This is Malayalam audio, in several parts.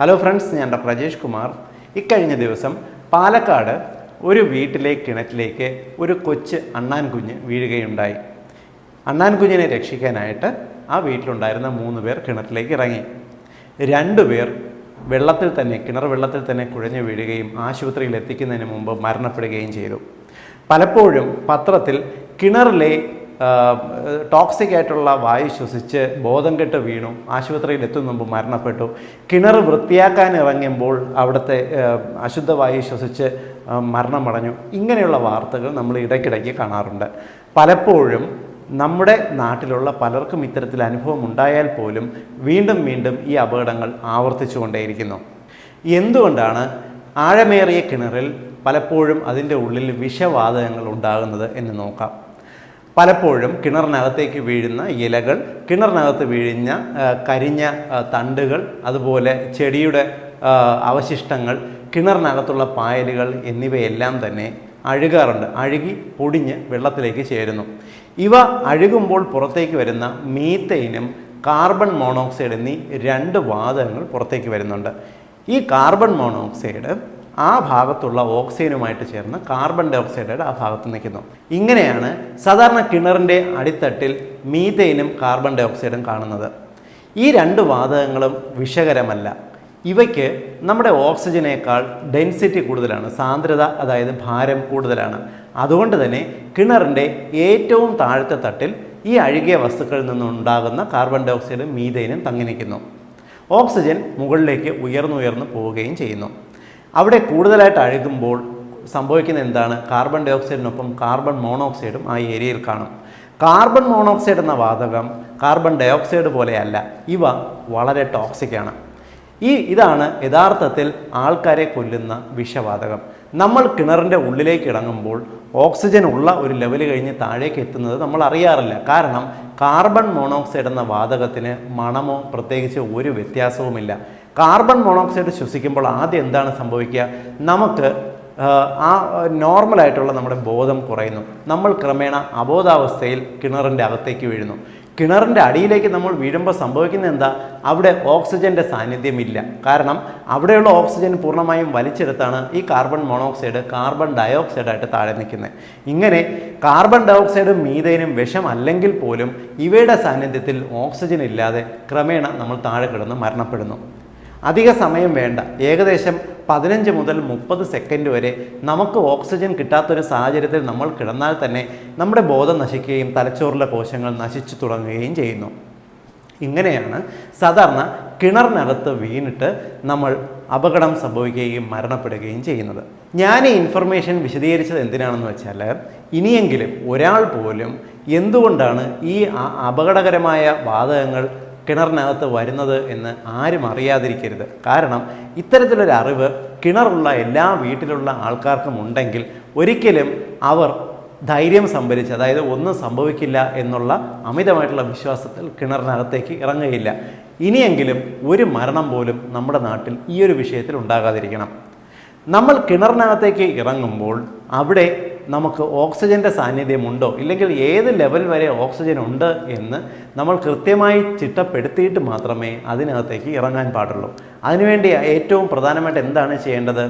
ഹലോ ഫ്രണ്ട്സ് ഞാൻ ഡോക്ടർ രാജേഷ് കുമാർ ഇക്കഴിഞ്ഞ ദിവസം പാലക്കാട് ഒരു വീട്ടിലെ കിണറ്റിലേക്ക് ഒരു കൊച്ച് അണ്ണാൻ കുഞ്ഞ് വീഴുകയുണ്ടായി. അണ്ണാൻ കുഞ്ഞിനെ രക്ഷിക്കാനായിട്ട് ആ വീട്ടിലുണ്ടായിരുന്ന മൂന്ന് പേർ കിണറ്റിലേക്ക് ഇറങ്ങി. രണ്ടു പേർ വെള്ളത്തിൽ തന്നെ കിണർ വെള്ളത്തിൽ തന്നെ കുഴഞ്ഞു വീഴുകയും ആശുപത്രിയിൽ എത്തിക്കുന്നതിന് മുമ്പ് മരണപ്പെടുകയും ചെയ്തു. പലപ്പോഴും പത്രത്തിൽ കിണറിലെ ടോക്സിക് ആയിട്ടുള്ള വായു ശ്വസിച്ച് ബോധം കെട്ട് വീണു. ആശുപത്രിയിൽ എത്തും മുമ്പ് മരണപ്പെട്ടു. കിണർ വൃത്തിയാക്കാൻ ഇറങ്ങുമ്പോൾ അവിടുത്തെ അശുദ്ധവായു അശുദ്ധ വായു ശ്വസിച്ച് മരണമടഞ്ഞു. ഇങ്ങനെയുള്ള വാർത്തകൾ നമ്മൾ ഇടയ്ക്കിടയ്ക്ക് കാണാറുണ്ട്. പലപ്പോഴും നമ്മുടെ നാട്ടിലുള്ള പലർക്കും ഇത്തരത്തിൽ അനുഭവം ഉണ്ടായാൽ പോലും വീണ്ടും വീണ്ടും ഈ അപകടങ്ങൾ ആവർത്തിച്ചുകൊണ്ടേയിരിക്കുന്നു. എന്തുകൊണ്ടാണ് ആഴമേറിയ കിണറിൽ പലപ്പോഴും അതിന്റെ ഉള്ളിൽ വിഷവാതകങ്ങൾ ഉണ്ടാകുന്നത് എന്ന് നോക്കാം. പലപ്പോഴും കിണറിനകത്തേക്ക് വീഴുന്ന ഇലകൾ കിണറിനകത്ത് വീഴുന്ന കരിഞ്ഞ തണ്ടുകൾ അതുപോലെ ചെടിയുടെ അവശിഷ്ടങ്ങൾ കിണറിനകത്തുള്ള പായലുകൾ എന്നിവയെല്ലാം തന്നെ അഴുകാറുണ്ട്. അഴുകി പൊടിഞ്ഞ് വെള്ളത്തിലേക്ക് ചേരുന്നു. ഇവ അഴുകുമ്പോൾ പുറത്തേക്ക് വരുന്ന മീത്തൈനും കാർബൺ മോണോക്സൈഡ് എന്നീ രണ്ട് വാതകങ്ങൾ പുറത്തേക്ക് വരുന്നുണ്ട്. ഈ കാർബൺ മോണോക്സൈഡ് ആ ഭാഗത്തുള്ള ഓക്സിജനുമായിട്ട് ചേർന്ന് കാർബൺ ഡൈ ഓക്സൈഡ് ആ ഭാഗത്ത് നിൽക്കുന്നു. ഇങ്ങനെയാണ് സാധാരണ കിണറിന്റെ അടിത്തട്ടിൽ മീതൈനും കാർബൺ ഡൈ ഓക്സൈഡും കാണുന്നത്. ഈ രണ്ട് വാതകങ്ങളും വിഷകരമല്ല. ഇവയ്ക്ക് നമ്മുടെ ഓക്സിജനേക്കാൾ ഡെൻസിറ്റി കൂടുതലാണ്. സാന്ദ്രത അതായത് ഭാരം കൂടുതലാണ്. അതുകൊണ്ട് തന്നെ കിണറിന്റെ ഏറ്റവും താഴത്തെ തട്ടിൽ ഈ അഴുകിയ വസ്തുക്കളിൽ നിന്നുണ്ടാകുന്ന കാർബൺ ഡൈ ഓക്സൈഡും മീതൈനും തങ്ങി നിൽക്കുന്നു. ഓക്സിജൻ മുകളിലേക്ക് ഉയർന്നുയർന്നു പോവുകയും ചെയ്യുന്നു. അവിടെ കൂടുതലായിട്ട് അഴുകുമ്പോൾ സംഭവിക്കുന്ന എന്താണ്? കാർബൺ ഡൈ ഓക്സൈഡിനൊപ്പം കാർബൺ മോണോക്സൈഡും ആ ഏരിയയിൽ കാണും. കാർബൺ മോണോക്സൈഡ് എന്ന വാതകം കാർബൺ ഡൈ ഓക്സൈഡ് പോലെയല്ല. ഇവ വളരെ ടോക്സിക്കാണ് ഈ ഇതാണ് യഥാർത്ഥത്തിൽ ആൾക്കാരെ കൊല്ലുന്ന വിഷവാതകം. നമ്മൾ കിണറിന്റെ ഉള്ളിലേക്ക് ഇറങ്ങുമ്പോൾ ഓക്സിജൻ ഉള്ള ഒരു ലെവൽ കഴിഞ്ഞ് താഴേക്ക് എത്തുന്നത് നമ്മൾ അറിയാറില്ല. കാരണം കാർബൺ മോണോക്സൈഡ് എന്ന വാതകത്തിന് മണമോ പ്രത്യേകിച്ച് ഒരു വ്യത്യാസവുമില്ല. കാർബൺ മോണോക്സൈഡ് ശ്വസിക്കുമ്പോൾ ആദ്യം എന്താണ് സംഭവിക്കുക? നമുക്ക് ആ നോർമലായിട്ടുള്ള നമ്മുടെ ബോധം കുറയുന്നു. നമ്മൾ ക്രമേണ അബോധാവസ്ഥയിൽ കിണറിന്റെ അകത്തേക്ക് വീഴുന്നു. കിണറിന്റെ അടിയിലേക്ക് നമ്മൾ വീഴുമ്പോൾ സംഭവിക്കുന്ന എന്താ? അവിടെ ഓക്സിജന്റെ സാന്നിധ്യമില്ല കാരണം അവിടെയുള്ള ഓക്സിജൻ പൂർണമായും വലിച്ചെടുത്താണ് ഈ കാർബൺ മോണോക്സൈഡ് കാർബൺ ഡയോക്സൈഡായിട്ട് താഴെ നിൽക്കുന്നത്. ഇങ്ങനെ കാർബൺ ഡയോക്സൈഡും വിഷം അല്ലെങ്കിൽ പോലും ഇവയുടെ സാന്നിധ്യത്തിൽ ഓക്സിജൻ ഇല്ലാതെ ക്രമേണ നമ്മൾ താഴെ കിടന്ന് മരണപ്പെടുന്നു. അധിക സമയം വേണ്ട. ഏകദേശം പതിനഞ്ച് മുതൽ മുപ്പത് സെക്കൻഡ് വരെ നമുക്ക് ഓക്സിജൻ കിട്ടാത്തൊരു സാഹചര്യത്തിൽ നമ്മൾ കിടന്നാൽ തന്നെ നമ്മുടെ ബോധം നശിക്കുകയും തലച്ചോറിലെ കോശങ്ങൾ നശിച്ചു തുടങ്ങുകയും ചെയ്യുന്നു. ഇങ്ങനെയാണ് സാധാരണ കിണറിനകത്ത് വീണിട്ട് നമ്മൾ അപകടം സംഭവിക്കുകയും മരണപ്പെടുകയും ചെയ്യുന്നത്. ഞാൻ ഈ ഇൻഫർമേഷൻ വിശദീകരിച്ചത് എന്തിനാണെന്ന് വെച്ചാൽ ഇനിയെങ്കിലും ഒരാൾ പോലും എന്തുകൊണ്ടാണ് ഈ അപകടകരമായ വാതകങ്ങൾ കിണറിനകത്ത് വരുന്നത് എന്ന് ആരും അറിയാതിരിക്കരുത്. കാരണം ഇത്തരത്തിലൊരു അറിവ് കിണറുള്ള എല്ലാ വീട്ടിലുള്ള ആൾക്കാർക്കും ഉണ്ടെങ്കിൽ ഒരിക്കലും അവർ ധൈര്യം സംഭരിച്ച് അതായത് ഒന്നും സംഭവിക്കില്ല എന്നുള്ള അമിതമായിട്ടുള്ള വിശ്വാസത്തിൽ കിണറിനകത്തേക്ക് ഇറങ്ങുകയില്ല. ഇനിയെങ്കിലും ഒരു മരണം പോലും നമ്മുടെ നാട്ടിൽ ഈ ഒരു വിഷയത്തിൽ ഉണ്ടാകാതിരിക്കണം. നമ്മൾ കിണറിനകത്തേക്ക് ഇറങ്ങുമ്പോൾ അവിടെ നമുക്ക് ഓക്സിജന്റെ സാന്നിധ്യമുണ്ടോ? ഇല്ലെങ്കിൽ ഏത് ലെവൽ വരെ ഓക്സിജൻ ഉണ്ട് എന്ന് നമ്മൾ കൃത്യമായി ചിട്ടപ്പെടുത്തിയിട്ട് മാത്രമേ അതിനകത്തേക്ക് ഇറങ്ങാൻ പാടുള്ളൂ. അതിനുവേണ്ടി ഏറ്റവും പ്രധാനമായിട്ട് എന്താണ് ചെയ്യേണ്ടത്?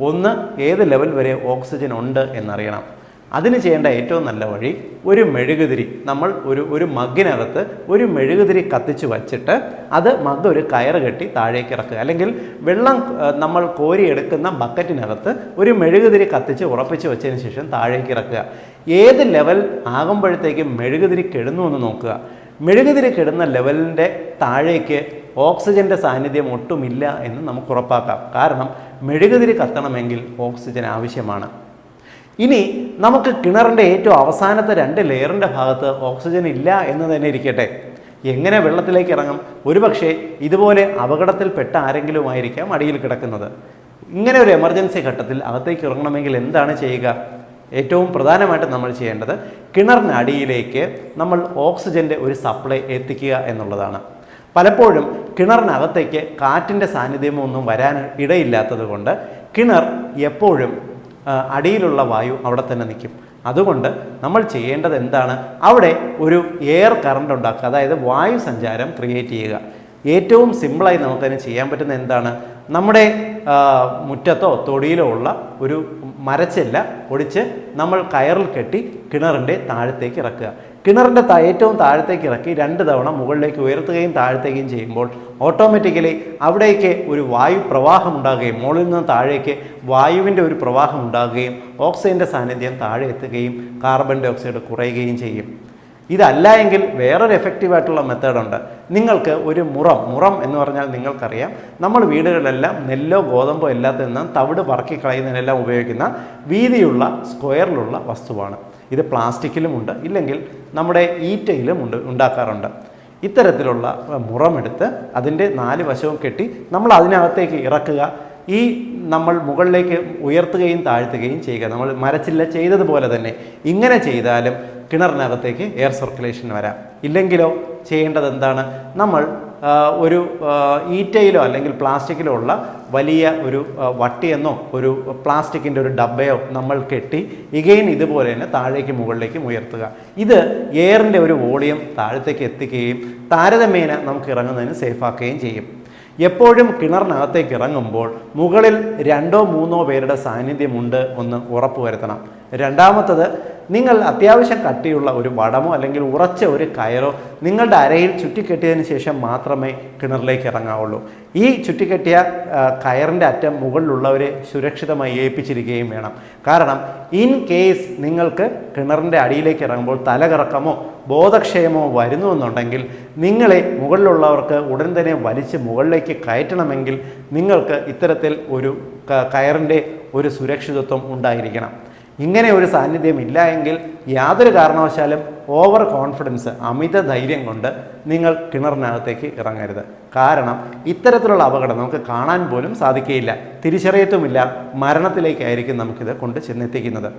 ഒന്ന് ഏത് ലെവൽ വരെ ഓക്സിജൻ ഉണ്ട് എന്നറിയണം. അതിന് ചെയ്യേണ്ട ഏറ്റവും നല്ല വഴി ഒരു മെഴുകുതിരി നമ്മൾ ഒരു ഒരു മഗ്ഗിനകത്ത് ഒരു മെഴുകുതിരി കത്തിച്ച് വച്ചിട്ട് അത് മഗ് ഒരു കയറ് കെട്ടി താഴേക്ക് ഇറക്കുക. അല്ലെങ്കിൽ വെള്ളം നമ്മൾ കോരിയെടുക്കുന്ന ബക്കറ്റിനകത്ത് ഒരു മെഴുകുതിരി കത്തിച്ച് ഉറപ്പിച്ച് വെച്ചതിന് ശേഷം താഴേക്ക് ഇറക്കുക. ഏത് ലെവൽ ആകുമ്പോഴത്തേക്കും മെഴുകുതിരി കെടുന്നു എന്ന് നോക്കുക. മെഴുകുതിരി കെടുന്ന ലെവലിന്റെ താഴേക്ക് ഓക്സിജന്റെ സാന്നിധ്യം ഒട്ടുമില്ല എന്ന് നമുക്ക് ഉറപ്പാക്കാം. കാരണം മെഴുകുതിരി കത്തണമെങ്കിൽ ഓക്സിജൻ ആവശ്യമാണ്. ഇനി നമുക്ക് കിണറിന്റെ ഏറ്റവും അവസാനത്തെ രണ്ട് ലെയറിന്റെ ഭാഗത്ത് ഓക്സിജൻ ഇല്ല എന്ന് തന്നെ ഇരിക്കട്ടെ. എങ്ങനെ വെള്ളത്തിലേക്ക് ഇറങ്ങും? ഒരുപക്ഷെ ഇതുപോലെ അപകടത്തിൽപ്പെട്ട ആരെങ്കിലും ആയിരിക്കാം അടിയിൽ കിടക്കുന്നത്. ഇങ്ങനെ ഒരു എമർജൻസി ഘട്ടത്തിൽ അകത്തേക്ക് ഇറങ്ങണമെങ്കിൽ എന്താണ് ചെയ്യുക? ഏറ്റവും പ്രധാനമായിട്ട് നമ്മൾ ചെയ്യേണ്ടത് കിണറിനടിയിലേക്ക് നമ്മൾ ഓക്സിജന്റെ ഒരു സപ്ലൈ എത്തിക്കുക എന്നുള്ളതാണ്. പലപ്പോഴും കിണറിനകത്തേക്ക് കാറ്റിന്റെ സാന്നിധ്യമൊന്നും വരാൻ ഇടയില്ലാത്തത് കൊണ്ട് കിണർ എപ്പോഴും അടിയിലുള്ള വായു അവിടെ തന്നെ നിൽക്കും. അതുകൊണ്ട് നമ്മൾ ചെയ്യേണ്ടത് എന്താണ്? അവിടെ ഒരു എയർ കറണ്ട് ഉണ്ടാക്കുക. അതായത് വായു സഞ്ചാരം ക്രിയേറ്റ് ചെയ്യുക. ഏറ്റവും സിമ്പിളായി നമുക്കതിന് ചെയ്യാൻ പറ്റുന്ന എന്താണ്? നമ്മുടെ മുറ്റത്തോ തൊടിയിലോ ഉള്ള ഒരു മരച്ചെല്ല ഒടിച്ച് നമ്മൾ കയറിൽ കെട്ടി കിണറിന്റെ താഴത്തേക്ക് ഇറക്കുക. കിണറിന്റെ ഏറ്റവും താഴത്തേക്ക് ഇറക്കി രണ്ട് തവണ മുകളിലേക്ക് ഉയർത്തുകയും താഴത്തേക്കും ചെയ്യുമ്പോൾ ഓട്ടോമാറ്റിക്കലി അവിടേക്ക് ഒരു വായു പ്രവാഹം ഉണ്ടാകുകയും മുകളിൽ നിന്ന് താഴേക്ക് വായുവിന്റെ ഒരു പ്രവാഹം ഉണ്ടാകുകയും ഓക്സിജന്റെ സാന്നിധ്യം താഴെ എത്തുകയും കാർബൺ ഡൈ ഓക്സൈഡ് കുറയുകയും ചെയ്യും. ഇതല്ല എങ്കിൽ വേറൊരു എഫക്റ്റീവായിട്ടുള്ള മെത്തേഡുണ്ട് നിങ്ങൾക്ക് ഒരു മുറം മുറം എന്ന് പറഞ്ഞാൽ നിങ്ങൾക്കറിയാം. നമ്മൾ വീടുകളിലെല്ലാം നെല്ലോ ഗോതമ്പോ ഇല്ലാത്ത നിന്ന് തവിട് പറക്കി കളയുന്നതിനെല്ലാം ഉപയോഗിക്കുന്ന വീതിയുള്ള സ്ക്വയറിലുള്ള വസ്തുവാണ്. ഇത് പ്ലാസ്റ്റിക്കിലുമുണ്ട് ഇല്ലെങ്കിൽ നമ്മുടെ ഈറ്റയിലും ഉണ്ട് ഉണ്ടാക്കാറുണ്ട്. ഇത്തരത്തിലുള്ള മുറമെടുത്ത് അതിന്റെ നാല് വശവും കെട്ടി നമ്മൾ അതിനകത്തേക്ക് ഇറക്കുക. ഈ നമ്മൾ മുകളിലേക്ക് ഉയർത്തുകയും താഴ്ത്തുകയും ചെയ്യുക. നമ്മൾ മരച്ചില്ല ചെയ്തതുപോലെ തന്നെ ഇങ്ങനെ ചെയ്താലും കിണറിനകത്തേക്ക് എയർ സർക്കുലേഷൻ വരാം. ഇല്ലെങ്കിലോ ചെയ്യേണ്ടത് എന്താണ്? നമ്മൾ ഒരു ഈറ്റയിലോ അല്ലെങ്കിൽ പ്ലാസ്റ്റിക്കിലോ ഉള്ള വലിയ ഒരു വട്ടിയെന്നോ ഒരു പ്ലാസ്റ്റിക്കിന്റെ ഒരു ഡബ്ബയോ നമ്മൾ കെട്ടി ഇഗെയിൻ ഇതുപോലെ തന്നെ താഴേക്ക് മുകളിലേക്കും ഉയർത്തുക. ഇത് എയറിന്റെ ഒരു വോളിയം താഴത്തേക്ക് എത്തിക്കുകയും താരതമ്യേന നമുക്ക് ഇറങ്ങുന്നതിന് സേഫാക്കുകയും ചെയ്യും. എപ്പോഴും കിണറിനകത്തേക്ക് ഇറങ്ങുമ്പോൾ മുകളിൽ രണ്ടോ മൂന്നോ പേരുടെ സാന്നിധ്യമുണ്ട് ഒന്ന് ഉറപ്പുവരുത്തണം. രണ്ടാമത്തത് നിങ്ങൾ അത്യാവശ്യം കട്ടിയുള്ള ഒരു വടമോ അല്ലെങ്കിൽ ഉറച്ച ഒരു കയറോ നിങ്ങളുടെ അരയിൽ ചുറ്റിക്കെട്ടിയതിന് ശേഷം മാത്രമേ കിണറിലേക്ക് ഇറങ്ങാവുള്ളൂ. ഈ ചുറ്റിക്കെട്ടിയ കയറിന്റെ അറ്റം മുകളിലുള്ളവരെ സുരക്ഷിതമായി ഏൽപ്പിച്ചിരിക്കുകയും വേണം. കാരണം ഇൻ കേസ് നിങ്ങൾക്ക് കിണറിന്റെ അടിയിലേക്ക് ഇറങ്ങുമ്പോൾ തലകറക്കമോ ബോധക്ഷയമോ വരുന്നുവെന്നുണ്ടെങ്കിൽ നിങ്ങളെ മുകളിലുള്ളവർക്ക് ഉടൻ തന്നെ വലിച്ച് മുകളിലേക്ക് കയറ്റണമെങ്കിൽ നിങ്ങൾക്ക് ഇത്തരത്തിൽ ഒരു കയറിന്റെ ഒരു സുരക്ഷിതത്വം ഉണ്ടായിരിക്കണം. ഇങ്ങനെ ഒരു സാന്നിധ്യം ഇല്ല എങ്കിൽ യാതൊരു കാരണവശാലും ഓവർ കോൺഫിഡൻസ് അമിത ധൈര്യം കൊണ്ട് നിങ്ങൾ കിണറിനകത്തേക്ക് ഇറങ്ങരുത്. കാരണം ഇത്തരത്തിലുള്ള അപകടം നമുക്ക് കാണാൻ പോലും സാധിക്കുകയില്ല. തിരിച്ചറിയത്തുമില്ല. മരണത്തിലേക്കായിരിക്കും നമുക്കിത് കൊണ്ട് ചെന്നെത്തിക്കുന്നത്.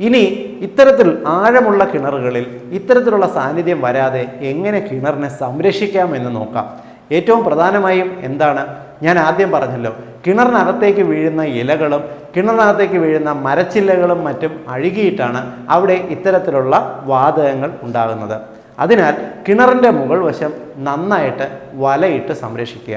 ഇനി ഇത്തരത്തിൽ ആഴമുള്ള കിണറുകളിൽ ഇത്തരത്തിലുള്ള സാന്നിധ്യം വരാതെ എങ്ങനെ കിണറിനെ സംരക്ഷിക്കാമെന്ന് നോക്കാം. ഏറ്റവും പ്രധാനമായും എന്താണ്? ഞാൻ ആദ്യം പറഞ്ഞല്ലോ കിണറിനകത്തേക്ക് വീഴുന്ന ഇലകളും കിണറിനകത്തേക്ക് വീഴുന്ന മരച്ചില്ലകളും മറ്റും അഴുകിയിട്ടാണ് അവിടെ ഇത്തരത്തിലുള്ള വാതകങ്ങൾ ഉണ്ടാകുന്നത്. അതിനാൽ കിണറിന്റെ മുകൾ വശം നന്നായിട്ട് വലയിട്ട് സംരക്ഷിക്കുക.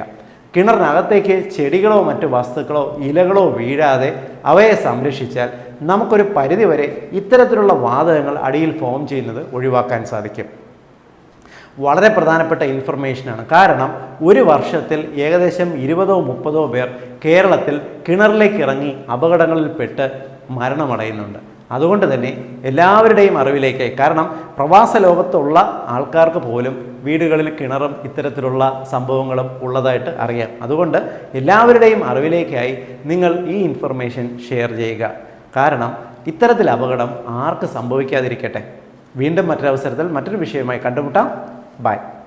കിണറിനകത്തേക്ക് ചെടികളോ മറ്റ് വസ്തുക്കളോ ഇലകളോ വീഴാതെ അവയെ സംരക്ഷിച്ചാൽ നമുക്കൊരു പരിധിവരെ ഇത്തരത്തിലുള്ള വാതകങ്ങൾ അടിയിൽ ഫോം ചെയ്യുന്നത് ഒഴിവാക്കാൻ സാധിക്കും. വളരെ പ്രധാനപ്പെട്ട ഇൻഫർമേഷനാണ് കാരണം ഒരു വർഷത്തിൽ ഏകദേശം ഇരുപതോ മുപ്പതോ പേർ കേരളത്തിൽ കിണറിലേക്ക് ഇറങ്ങി അപകടങ്ങളിൽപ്പെട്ട് മരണമടയുന്നുണ്ട്. അതുകൊണ്ട് തന്നെ എല്ലാവരുടെയും അറിവിലേക്ക് കാരണം പ്രവാസ ലോകത്തുള്ള ആൾക്കാർക്ക് പോലും വീടുകളിൽ കിണറും ഇത്തരത്തിലുള്ള സംഭവങ്ങളും ഉള്ളതായിട്ട് അറിയാം. അതുകൊണ്ട് എല്ലാവരുടെയും അറിവിലേക്കായി നിങ്ങൾ ഈ ഇൻഫർമേഷൻ ഷെയർ ചെയ്യുക. കാരണം ഇത്തരത്തിൽ അപകടം ആർക്ക് സംഭവിക്കാതിരിക്കട്ടെ? വീണ്ടും മറ്റൊരവസരത്തിൽ മറ്റൊരു വിഷയമായി കണ്ടുമുട്ടാം. Bye.